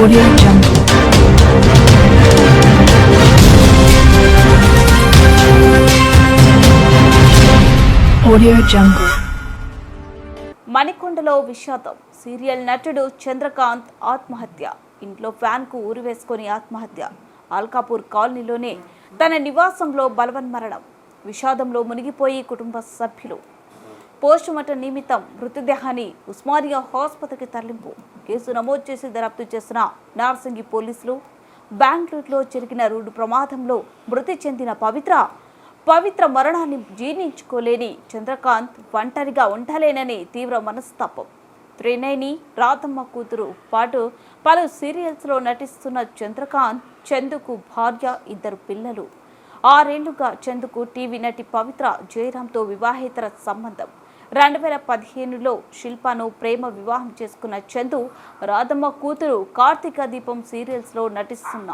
Audio Jungle. Audio Jungle. మణికొండలో విషాదం. Serial నటుడు చంద్రకాంత్ ఆత్మహత్య. ఇంట్లో ఫ్యాన్కు ఊరివేసుకొని ఆత్మహత్య. ఆల్కాపూర్ కాలనీలోనే తన నివాసంలో బలవన్మరణం విషాదంలో మునిగిపోయి కుటుంబ సభ్యులు. పోస్టుమార్టం నిమిత్తం మృతదేహాన్ని ఉస్మానియా ఆసుపత్రికి తరలింపు. కేసు నమోదు చేసి దర్యాప్తు చేసిన నార్సింగి పోలీసులు బెంగళూరులో జరిగిన రోడ్డు ప్రమాదంలో మృతి చెందిన పవిత్ర పవిత్ర మరణాన్ని జీర్ణించుకోలేని చంద్రకాంత్ ఒంటరిగా ఉండలేనని తీవ్ర మనస్తాపం. త్రినైని రాతమ్మ కూతురు పాటు పలు సీరియల్స్లో నటిస్తున్న చంద్రకాంత్ చందుకు భార్య ఇద్దరు పిల్లలు. ఆరేళ్ళుగా చందుకు టీవీ నటి పవిత్ర జయరాంతో వివాహేతర సంబంధం. రెండు వేల పదిహేనులో శిల్పను ప్రేమ వివాహం చేసుకున్న చందు రాధమ్మ కూతురు కార్తీక దీపం సీరియల్స్లో నటిస్తున్న.